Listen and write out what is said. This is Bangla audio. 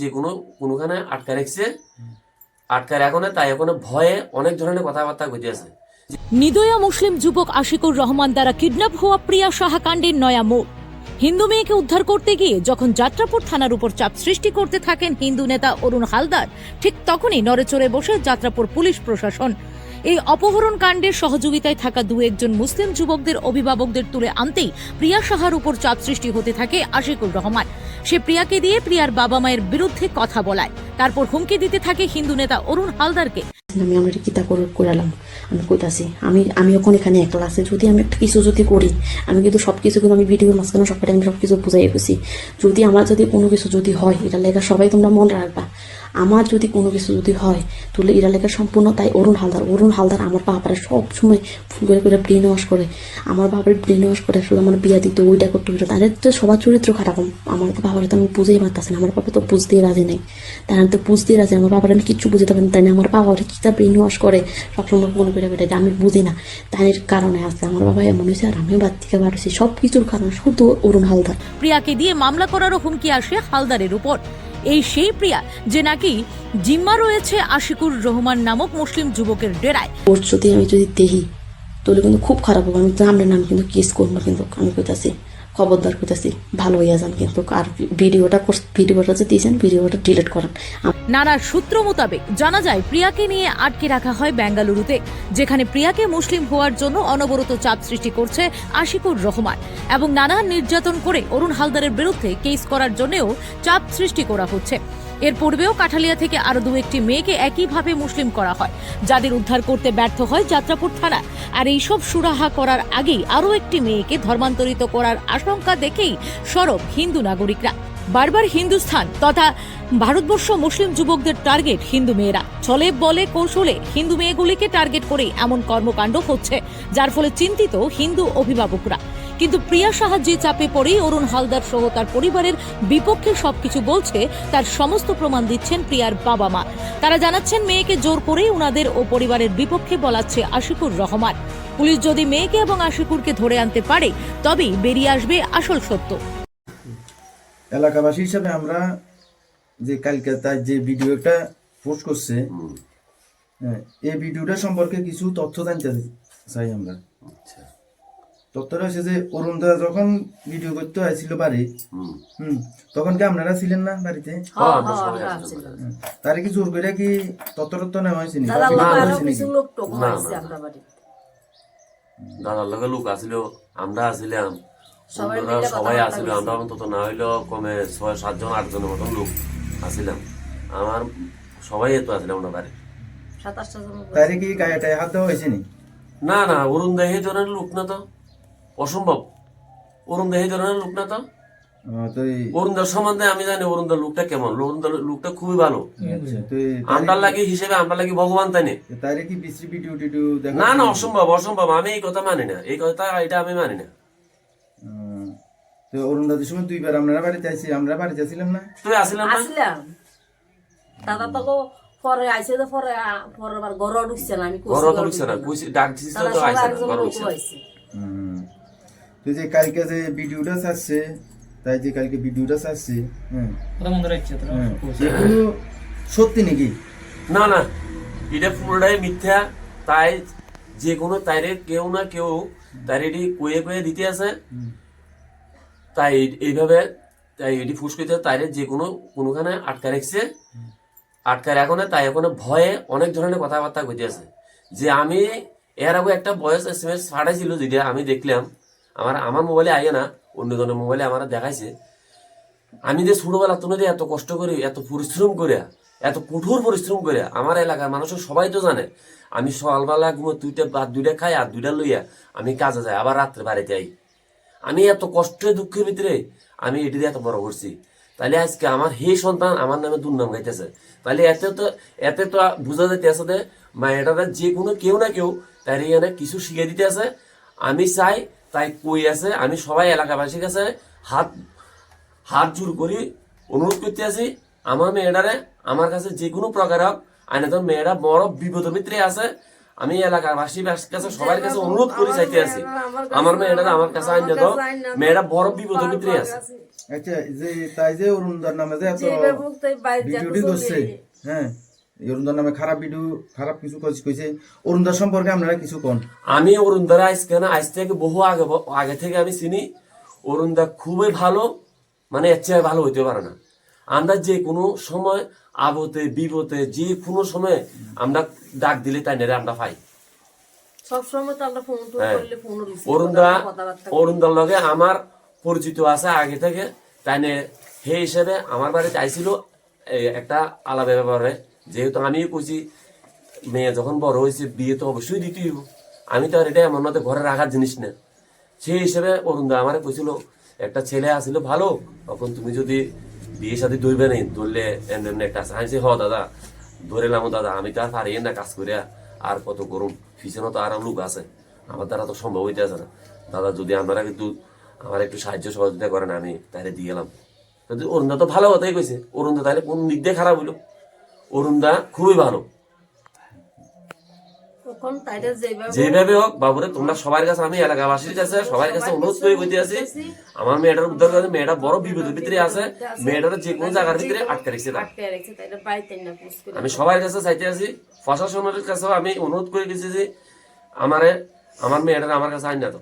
যে কোনো, কোনোখানে আটকা রেখছে। আটকা এখন তাই এখন ভয়ে অনেক ধরনের কথাবার্তা ঘটেছে নিদয়া মুসলিম যুবক আশিকুর রহমান দ্বারা কিডন্যাপ হওয়া প্রিয়া সাহা কাণ্ডের নয়া মোড়। হিন্দু মেয়েকে উদ্ধার করতে গিয়ে যখন যাত্রাপুর থানার উপর চাপ সৃষ্টি করতে থাকেন হিন্দু নেতা অরুণ হালদার, ঠিক তখনই নড়েচড়ে বসে যাত্রাপুর পুলিশ প্রশাসন। এই অপহরণ কাণ্ডের সহযোগিতায় থাকা দু একজন মুসলিম যুবকদের অভিভাবকদের তুলে আনতেই প্রিয়া সাহার উপর চাপ সৃষ্টি হতে থাকে আশিকুর রহমান। সে প্রিয়াকে দিয়ে প্রিয়ার বাবা মায়ের বিরুদ্ধে কথা বলায়। তারপর হুমকি দিতে থাকে হিন্দু নেতা অরুণ হালদারকে। আমি আমার কিতা করে, করালাম। আমি কইতাছি, আমি আমি এখন এখানে একলা আছে। যদি আমি একটা কিছু যদি করি, আমি কিন্তু সব কিছু কিন্তু আমি ভিডিওর মাঝখানে সবটা আমি সব কিছু বুঝাই গেছি যদি আমার যদি কোনো কিছু যদি হয় এটা লেখা সবাই তোমরা মন রাখবা। আমার যদি কোনো কিছু যদি হয়, তাহলে এরা লেখা সম্পূর্ণ তাই অরুণ হালদার। অরুণ হালদার আমার বাবারা সব সময় ফোন করে করে ব্রেন ওয়াশ করে। আমার বাবার ব্রেন ওয়াশ করে শুধু আমার বিয়া দিত, ওইটা করতে হইতো তাদের তো সবার চরিত্র খারাপ। আমার তো বাবার তো আমি বুঝেই পারতেছি না। আমার বাবা তো বুঝতেই রাজি নেই। তারা তো বুঝতেই রাজি আমার বাবার আমি কিচ্ছু বুঝতে পারি তাই না আমার বাবা ওটা কিতা ব্রেন ওয়াশ করে? সবসময় ফোন করে বেড়ে আমি বুঝি না। তাই কারণে আছে। আমার বাবা এমন হয়েছে আর আমি বাদ থেকে বাড়ছি সব কিছুর কারণ শুধু অরুণ হালদার। প্রিয়াকে দিয়ে মামলা করারও হুমকি আসে হালদারের উপর। এই সেই প্রিয়া যে নাকি জিম্মা রয়েছে আশিকুর রহমান নামক মুসলিম যুবকের ডেরায়। ওর যদি আমি যদি দেখি, তাহলে কিন্তু খুব খারাপ হবে। আমি জানলে না, আমি কিন্তু কেস করব কিন্তু। আমি কইতাছি, খবরদার কইতাছি, ভালো হইয়া যান কিন্তু। আর ভিডিওটা ভিডিওটা যে দিয়েছেন, ভিডিওটা ডিলিট করেন। নানার সূত্র মোতাবেক জানা যায়, প্রিয়াকে নিয়ে আটকে রাখা হয় বেঙ্গালুরুতে, যেখানে প্রিয়াকে মুসলিম হওয়ার জন্য অনবরত চাপ সৃষ্টি করছে আশিকুর রহমান এবং নানা নির্যাতন করে অরুণ হালদারের বিরুদ্ধে কেস করার জন্যও চাপ সৃষ্টি করা হচ্ছে। এর পূর্বেও কাঠালিয়া থেকে আরও দু একটি মেয়েকে একইভাবে মুসলিম করা হয়, যাদের উদ্ধার করতে ব্যর্থ হয় যাত্রাপুর থানা আর এইসব সুরাহা করার আগেই আরও একটি মেয়েকে ধর্মান্তরিত করার আশঙ্কা দেখেই সরব হিন্দু নাগরিকরা। বারবার হিন্দুস্থান তথা ভারতবর্ষ মুসলিম যুবকদের টার্গেট হিন্দু মেয়েরা। চলে বলে কৌশলে হিন্দু মেয়েগুলিকে টার্গেট করে এমন কর্মকাণ্ড হচ্ছে, যার ফলে চিন্তিত হিন্দু অভিভাবকরা। কিন্তু প্রিয়া সাহায্যে চাপে পড়েই অরুণ হালদার সহ তার পরিবারের বিপক্ষে সবকিছু বলছে, তার সমস্ত প্রমাণ দিচ্ছেন প্রিয়ার বাবা মা। তারা জানাচ্ছেন মেয়েকে জোর করেই উনাদের ও পরিবারের বিপক্ষে বলাচ্ছে আশিকুর রহমান। পুলিশ যদি মেয়েকে এবং আশিকুরকে ধরে আনতে পারে, তবেই বেরিয়ে আসবে আসল সত্য। এলাকাবাসী হিসাবে আমরা যে কালকে তার যে ভিডিওটা পোস্ট করছে হ্যাঁ, এই ভিডিওটা সম্পর্কে কিছু তথ্য জানতে চাই আমরা। আচ্ছা। তথ্যটা হচ্ছে যে অরুণ দা যখন ভিডিও করতে হয়েছিল বাড়ি হুম। তখন কি আপনারা ছিলেন না বাড়িতে? হ্যাঁ। হুম। তারে কি জোর করে কি তথ্য তথ্য নেওয়া হয়েছে দাদার লগে লোক আসিল আমরা আসিলাম। সবাই আসিল আমরা অন্তত না হইলেও কমে ছয় সাতজন আটজনের মতন লোক। আসিলাম। আমার সবাই এত আসলে আমরা বাড়ি। সাতাশটা কি গায়ে হাত দেওয়া হয়েছে নি? না না অরুণ দেহে ধরনের লোক না তো। অসম্ভব। অরুণ দেহে ধরনের লোক না তো। অরুণদার সম্বন্ধে আমি জানি অরুণদার লোকটা কেমন। অরুণদার লোকটা খুবই ভালো। আচ্ছা, তো এই- আমরা লাগি হিসেবে আমরা লাগি ভগবান তাই না না না অসম্ভব অসম্ভব আমি এই কথা মানি না। এই কথা এটা আমি মানি না। তো অরুণ সময় দুইবার আপনারা বাড়িতে আইছি আমরা বাড়িতে ছিলাম না? তুই আসিলাম না? আসলাম দাদা তো পরে আইসে তো পরে ঘর ঢুকছে না আমি ঘর ঘর ঢুকছে না ঢুকবে না। কইছি ডাক দিছিস তো সবাই আইছে না ঘর ঢুকছে না। হুম। তো যে কালকে যে ভিডিওটা ছাড়ছে তাই যে কালকে ভিডিওটা ছাড়ছে হ্যাঁ হ্যাঁ, এগুলো সত্যি নাকি? না না। এটা পুরোটাই মিথ্যা। তাই যে কোনো তাইরে কেউ না কেউ তাই এটি কয়ে কয়ে দিতে আছে। তাই এই- এইভাবে, তাই এটি ফুসকিতে তাইরে যে কোনো, কোনোখানে আটকা রেখছে। আটকা রাখনে তাই এখন ভয়ে অনেক ধরনের কথাবার্তা ঘটেছে যে আমি এর আগে একটা বয়স এস এম এস পাঠাইছিল, যেটা আমি দেখলাম, আমার আমার মোবাইলে আইয়ে না অন্যজনের মোবাইলে আমার দেখাইছে। আমি যে ছোটবেলা তুমি যে এত কষ্ট করি, এত পরিশ্রম করে, এত কঠোর পরিশ্রম করে, আমার এলাকার মানুষের সবাই তো জানে, আমি সকালবেলা ঘুমো দুইটা ভাত দুইটা খাই আর দুইটা লইয়া আমি কাজে যাই, আবার রাত্রে বাড়িতে যাই আমি এত কষ্টে দুঃখের ভিতরে আমি এটি দিয়ে এত বড় করছি। তাহলে আজকে আমার হে সন্তান আমার নামে দুর্নাম গাইতেছে। তাহলে এতে তো এতে তো বোঝা যাইতেছে যে মায়েরা যে কোনো কেউ না কেউ তার এখানে কিছু শিখে দিতে আছে। আমি চাই তাই কই আছে, আমি সবাই এলাকাবাসীর কাছে হাত হাত জোর করি, অনুরোধ করতে আছি, আমার মেয়েটারে আমার কাছে যে কোনো প্রকার হোক আইনে তো মেয়েরা বড় বিপদের ভিতরে আছে। আমি এলাকার বাসী কাছে সবার কাছে অনুরোধ করি চাইতে আছি। আমার মেয়েটারে আমার কাছে আইনে তো মেয়েরা বড় বিপদের ভিতরে আছে। আচ্ছা যে তাই যে অরুণদার নামে যে এত ভিডিওটি করছে হ্যাঁ অরুণদার নামে খারাপ ভিডিও খারাপ কিছু কইছে- কইছে। অরুণদার সম্পর্কে আপনারা কিছু কোন? আমি অরুণদার আজকে না আজ থেকে বহু আগে আগে থেকে আমি চিনি। অরুণদা খুবই ভালো মানে এর চেয়ে ভালো হইতে পারে না। আমরা যে কোনো সময় আবতে বিপদে যে কোনো সময় আমরা ডাক দিলে তাই নেড়ে আমরা পাই হ্যাঁ। অরুণদা অরুণদার লগে আমার পরিচিত আছে আগে থেকে তাই হে হিসেবে আমার বাড়িতে আইছিল একটা আলাদা ব্যাপারে যেহেতু আমি কইছি মেয়ে যখন বড় হয়েছে বিয়ে তো অবশ্যই দিতেই। আমি তো আর এটা এমন না তো ঘরে রাখার জিনিস না সেই হিসেবে অরুণদা আমার কইছিল একটা ছেলে আসিল ভালো তখন তুমি যদি বিয়ে সাথে ধরবে নেই ধরলে এমনি একটা আছে। আমি হ, দাদা। ধরেলাম দাদা, আমি তো আর পারি না কাজ করিয়া। আর কত গরম পিছনে তো আরাম লোক আছে। আমার দ্বারা তো সম্ভব হইতে আছে না। দাদা, যদি আপনারা কিন্তু আমার একটু সাহায্য সহযোগিতা করেন, আমি তাহলে দিয়ে গেলাম। অরুণদা তো ভালো কথাই কইছে। অরুণদা তাহলে কোন দিক দিয়ে খারাপ হইল? অরুণদা খুবই ভালো। যেভাবে হোক বাবুরে তোমরা সবার কাছে আমি এলাকাবাসীর কাছে সবার কাছে অনুরোধ করে বইতে আছি আমার মেয়েটার উদ্ধার করে মেয়েটা বড় বিপদের ভিতরে আছে মেয়েটার যে কোনো জায়গার ভিতরে আটকে রেখেছে আমি সবার কাছে চাইতে আছি প্রশাসনের কাছেও আমি অনুরোধ করে গেছি যে আমারে আমার মেয়েটার আমার কাছে আইন না তো